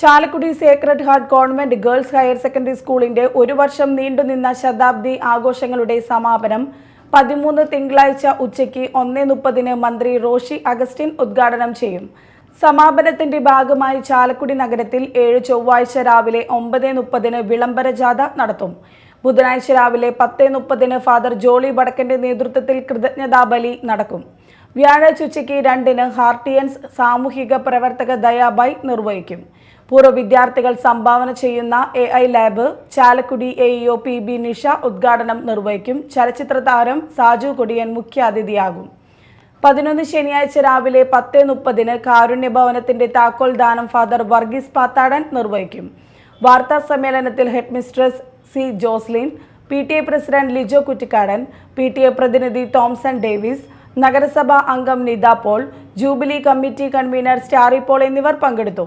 Chalakudy Sacred Heart government girls higher secondary സ്കൂളിന്റെ ഒരു വർഷം നീണ്ടുനിന്ന ശതാബ്ദി ആഘോഷങ്ങളുടെ സമാപനം പതിമൂന്ന് തിങ്കളാഴ്ച ഉച്ചയ്ക്ക് ഒന്നേ മുപ്പതിന് മന്ത്രി റോഷി അഗസ്റ്റിൻ ഉദ്ഘാടനം ചെയ്യും. സമാപനത്തിന്റെ ഭാഗമായി ചാലക്കുടി നഗരത്തിൽ ഏഴ് ചൊവ്വാഴ്ച രാവിലെ ഒമ്പത് മുപ്പതിന് വിളംബര ജാഥ നടത്തും. ബുധനാഴ്ച രാവിലെ പത്ത് മുപ്പതിന് ഫാദർ ജോളി വടക്കന്റെ നേതൃത്വത്തിൽ കൃതജ്ഞതാബലി നടക്കും. വ്യാഴാഴ്ച ഉച്ചയ്ക്ക് രണ്ടിന് ഹാർട്ടിയൻസ് സാമൂഹിക പ്രവർത്തക ദയാബായ് നിർവഹിക്കും. പൂർവ വിദ്യാർത്ഥികൾ സംഭാവന ചെയ്യുന്ന A I lab Chalakudy A EO P B Nisha ഉദ്ഘാടനം നിർവഹിക്കും. ചലച്ചിത്ര താരം സാജു കൊടിയൻ മുഖ്യാതിഥിയാകും. പതിനൊന്ന് ശനിയാഴ്ച രാവിലെ പത്ത് മുപ്പതിന് കാരുണ്യ ഭവനത്തിന്റെ താക്കോൽ ദാനം ഫാദർ വർഗീസ് പാത്താടൻ നിർവഹിക്കും. വാർത്താ സമ്മേളനത്തിൽ headmistress C Joslin P T A president Lijo Kuttikkadan P T A പ്രതിനിധി തോംസൺ ഡേവിസ് നഗരസഭാ അംഗം Nitha Paul jubilee committee convener Starry Paul എന്നിവർ പങ്കെടുത്തു.